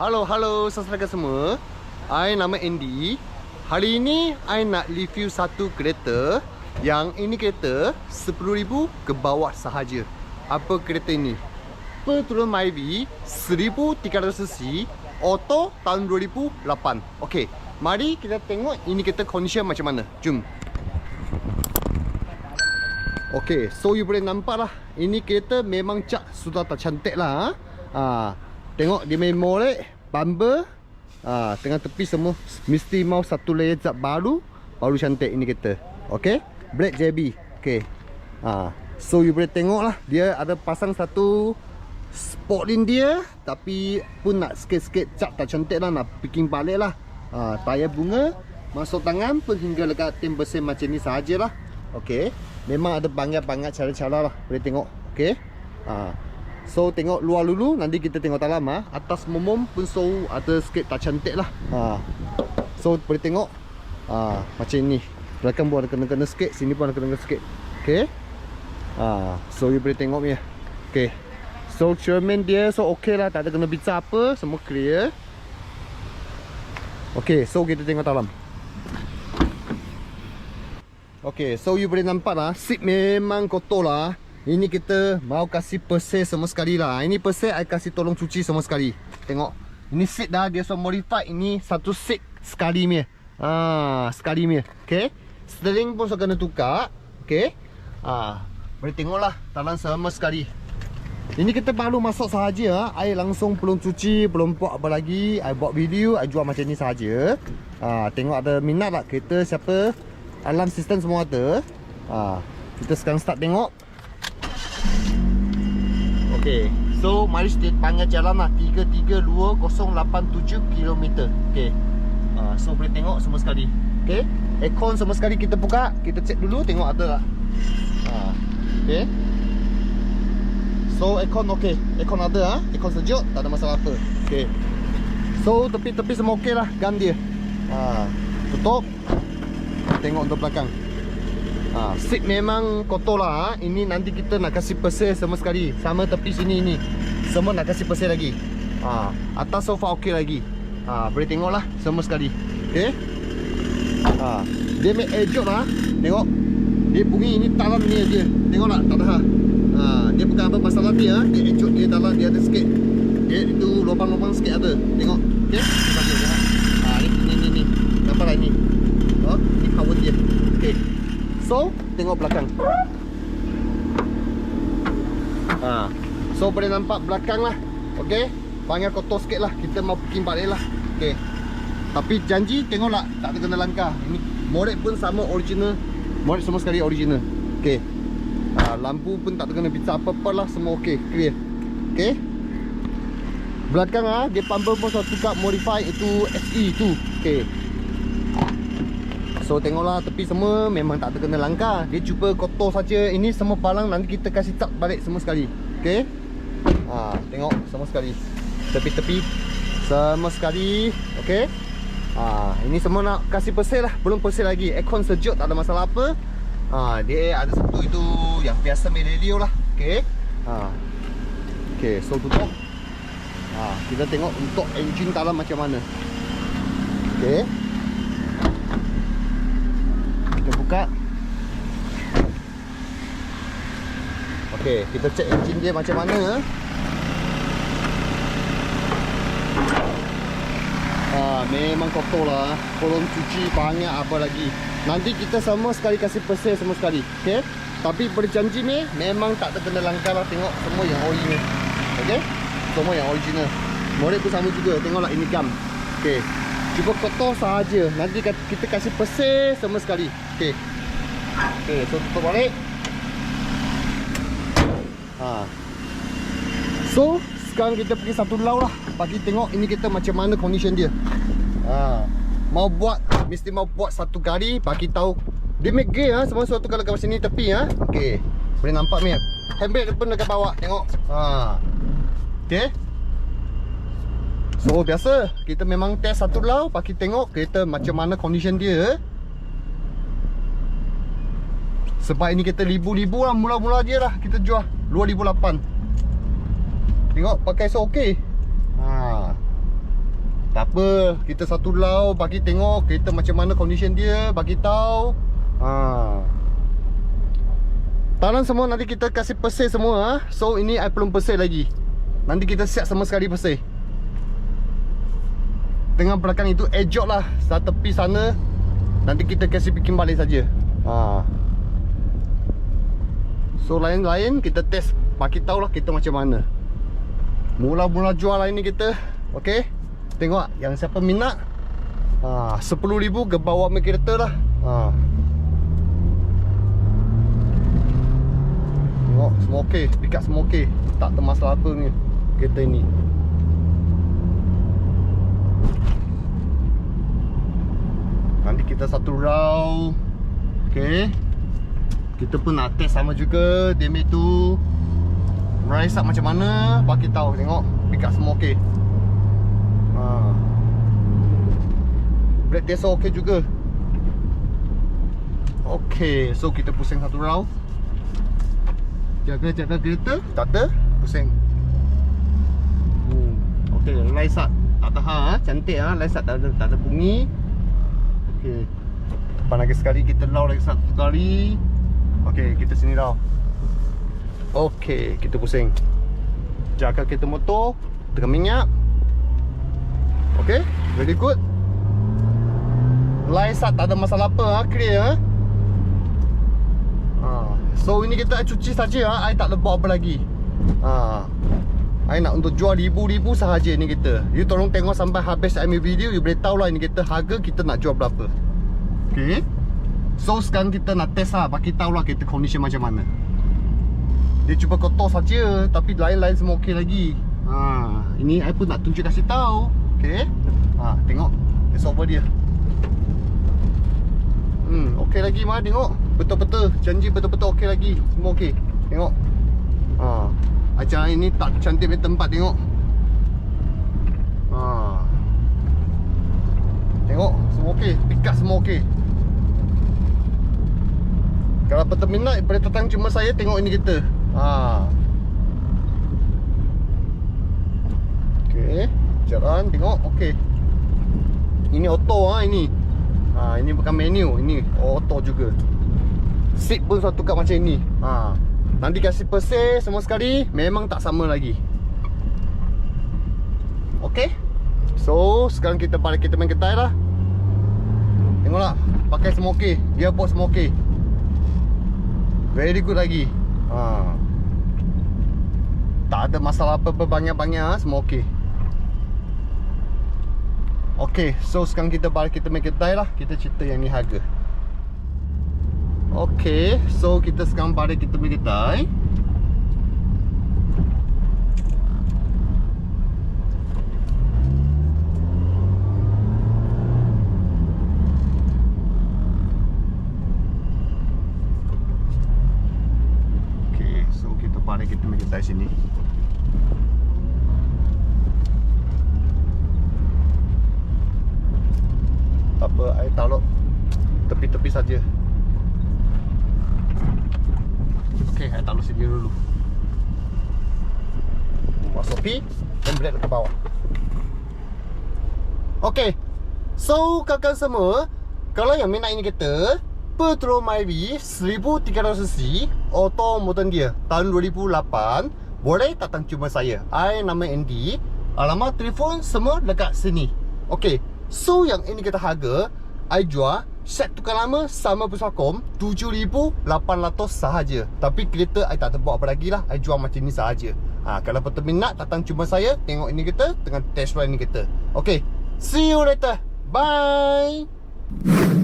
Halo, halo saudara semua. I nama Andy. Hari ini I nak review satu kereta yang ini kereta 10,000 ke bawah sahaja. Apa kereta ini? Petrol Myvi 1300cc auto tahun 2008. Okey, mari kita tengok ini kereta condition macam mana. Jom. Okey, so you boleh nampak lah Ini kereta memang cat sudah tak cantik lah ha. ha. Tengok dia main molek Bumper ha. Tengah tepi semua Mesti mau satu layer zat baru Baru cantik ini kereta Okey Black JB Okey ha. So you boleh tengok lah Dia ada pasang satu Sport din dia Tapi pun nak sikit-sikit cat tak cantik lah Nak picking balik lah ha. Tayar bunga Masuk tangan pun hingga dekat tim bersih macam ni sahajalah Okey Memang ada banyak-banyak cara-cara lah Boleh tengok Okay ha. So tengok luar dulu Nanti kita tengok dalam ha. Atas momom pun so Ada sikit tak cantik lah. Ha. So boleh tengok. Ha. Macam ni. Belakang pun ada kena-kena sikit Sini pun ada kena-kena sikit. Okay ha. So you boleh tengok ni Okay So cermin dia So okay lah. Tak ada kena bicar apa Semua clear. Okay so kita tengok dalam. Okay, so you boleh nampak lah Seat memang kotor lah Ini kita mau kasih persir semua sekali lah. Ini persir I kasih tolong cuci semua sekali. Tengok. Ini seat dah dia so modified. Ini satu seat sekali ni Ah, Sekali ni Okay Steering pun so kena tukar. Okay ah, Boleh tengok lah Talan sama sekali. Ini kita baru masuk sahaja. I langsung belum cuci Belum buat apa lagi. I buat video I jual macam ni sahaja. Ha, Tengok ada minat tak? Kereta siapa? Alarm sistem semua ada. Ha, Kita sekarang start tengok Okay So mari kita panggil jalan lah 33287 km Okay ha, So boleh tengok semua sekali Okay Aircon semua sekali kita buka Kita cek dulu tengok ada tak ha, Okay So aircon okey. Aircon ada ah. Ha? Aircon sejuk, tak ada masalah apa. Okey. So tepi-tepi semua okey lah gam dia. Ha, tutup. Tengok untuk belakang. Ha, seat memang kotor lah ha? Ini nanti kita nak kasih pesir semua sekali Sama tepi sini ini Semua nak kasih pesir lagi ha, Atas sofa okey lagi ha, Boleh tengok lah semua sekali Okay ha, Dia make air lah Tengok Dia bunyi ini talam ni aja Tengok tak tak ada ha? Ha, dia bukan apa masalah dia, ha? dia encut dia dalam dia ada sikit. Dia itu lubang-lubang sikit ada. Tengok. Kita tengok ha. Ha, ni ni ni ni. Nampak tak ni? Oh, ni power dia. Okey. So, tengok belakang. Ha. So boleh nampak belakang lah. Okey. Banyak kotor sikit lah. Kita mau bikin balik lah. Okey. Tapi janji tengoklah tak ada kena langkah. Ini moret pun sama original. Moret semua sekali original. Okey ha, Lampu pun tak terkena pizza apa-apa lah Semua ok, clear Ok Belakang ah dia pun saya tukar modify itu SE tu Ok So tengoklah tepi semua memang tak terkena langkah Dia cuba kotor saja. Ini semua palang nanti kita kasih cap balik semua sekali Ok ha, Tengok semua sekali Tepi-tepi Semua sekali Ok ha, Ini semua nak kasih pesir lah Belum pesir lagi Aircon sejuk tak ada masalah apa Ha, dia ada satu itu yang biasa main lah. Okey. Ha. Okey, so tutup. Ha, kita tengok untuk engine dalam macam mana. Okey. Kita buka. Okey, kita cek engine dia macam mana. Ha, memang kotor lah. Belum cuci banyak apa lagi. Nanti kita semua sekali kasih pesir semua sekali Okay Tapi berjanji ni Memang tak terkena langkah lah Tengok semua yang original Okay Semua yang original Moret pun sama juga Tengoklah ini gam Okay Cuba kotor sahaja Nanti kita kasih pesir semua sekali Okay Okay so tutup balik. Ha. So Sekarang kita pergi satu lau lah. Bagi tengok ini kita macam mana condition dia. Ha. Mau buat mesti mau buat satu kali bagi tahu. Dia make gear ha semua suatu kalau kat sini tepi ha. Okey boleh nampak ni handbrake pun dekat bawah tengok. Ha. Okey. So biasa kita memang test satu lau bagi tengok kereta macam mana condition dia sebab ini kita ribu-ribu lah mula-mula dia lah kita jual 2008 tengok pakai so okey ha Tak apa, kita satu lau bagi tengok kereta macam mana condition dia, bagi tahu. Ha. Tangan semua nanti kita kasih pesir semua ha. So ini I belum pesir lagi. Nanti kita siap sama sekali pesir. Tengah belakang itu ejok lah Satu tepi sana Nanti kita kasih bikin balik saja. Ha. So lain-lain kita test. Bagi tahulah kita macam mana. Mula-mula jual lah ini kita. Okay Tengok yang siapa minat? Ha, RM10,000 ke bawah main kereta lah. Ha. Tengok semua okey. Pikat semua okey. Tak ada masalah apa ni Kereta ni Nanti kita satu round. Okay Kita pun nak test sama juga Damage tu. Rise up macam mana Bagi tahu tengok Pikat semua okey. Ha. Brake test okey juga. Okay So kita pusing satu round. Jaga-jaga kereta Tak ada Pusing. Hmm. Okay Rise up. Tak tahan ha? Cantik ha? Rise up tak ada, tak ada bunyi. Okay Depan lagi sekali Kita lau lagi satu kali Okay Kita sini lau Okay Kita pusing Jaga kereta motor Tekan minyak Okay Very good Line sat tak ada masalah apa ha? Clear ha? ha. So ini kita cuci saja ha? I tak lebih apa lagi ha. I nak untuk jual ribu-ribu sahaja ni kita You tolong tengok sampai habis I video You boleh tahu lah ini kita harga kita nak jual berapa Okay So sekarang kita nak test lah Bagi tahu lah kita condition macam mana Dia cuba kotor saja Tapi lain-lain semua okey lagi ha. Ini I pun nak tunjuk kasih tahu Okay ha, Tengok It's over dia Hmm, okey lagi mah tengok. Betul-betul janji betul-betul okey lagi. Semua okey. Tengok. Ha. Acara ini tak cantik punya tempat tengok. Ha. Tengok semua okey. Pikat semua okey. Kalau peminat boleh datang cuma saya tengok ini kita. Ha. Okey. Jalan tengok okey. Ini auto ha ini. Ha, ini bukan menu, ini auto juga. Seat pun satu kat macam ini. Ha. Nanti kasih pesir semua sekali memang tak sama lagi. Okey. So, sekarang kita balik kita main ketai lah. Tengoklah, pakai semua okey, gearbox semua okey. Very good lagi. Ha. Tak ada masalah apa-apa banyak-banyak ha? semua okey. Okay, so sekarang kita balik kita main kedai lah Kita cerita yang ni harga Okay, so kita sekarang balik kita main kedai Okay, so kita kedai sini Tak apa, air taruh tepi-tepi saja. Okey, air taruh sini dulu. Masuk pi dan brake ke bawah. Okey. So, kakak semua, kalau yang minat ini kereta, Petro Myvi 1300cc auto modern dia tahun 2008 boleh datang cuma saya. I nama Andy. Alamat telefon semua dekat sini. Okey. So yang ini kita harga I jual Set tukar lama sama Puspakom 7,800 sahaja Tapi kereta I tak terbawa apa lagi lah I jual macam ni sahaja ha, Kalau betul minat datang cuma saya Tengok ini kita Dengan test ride ini kita Okay See you later Bye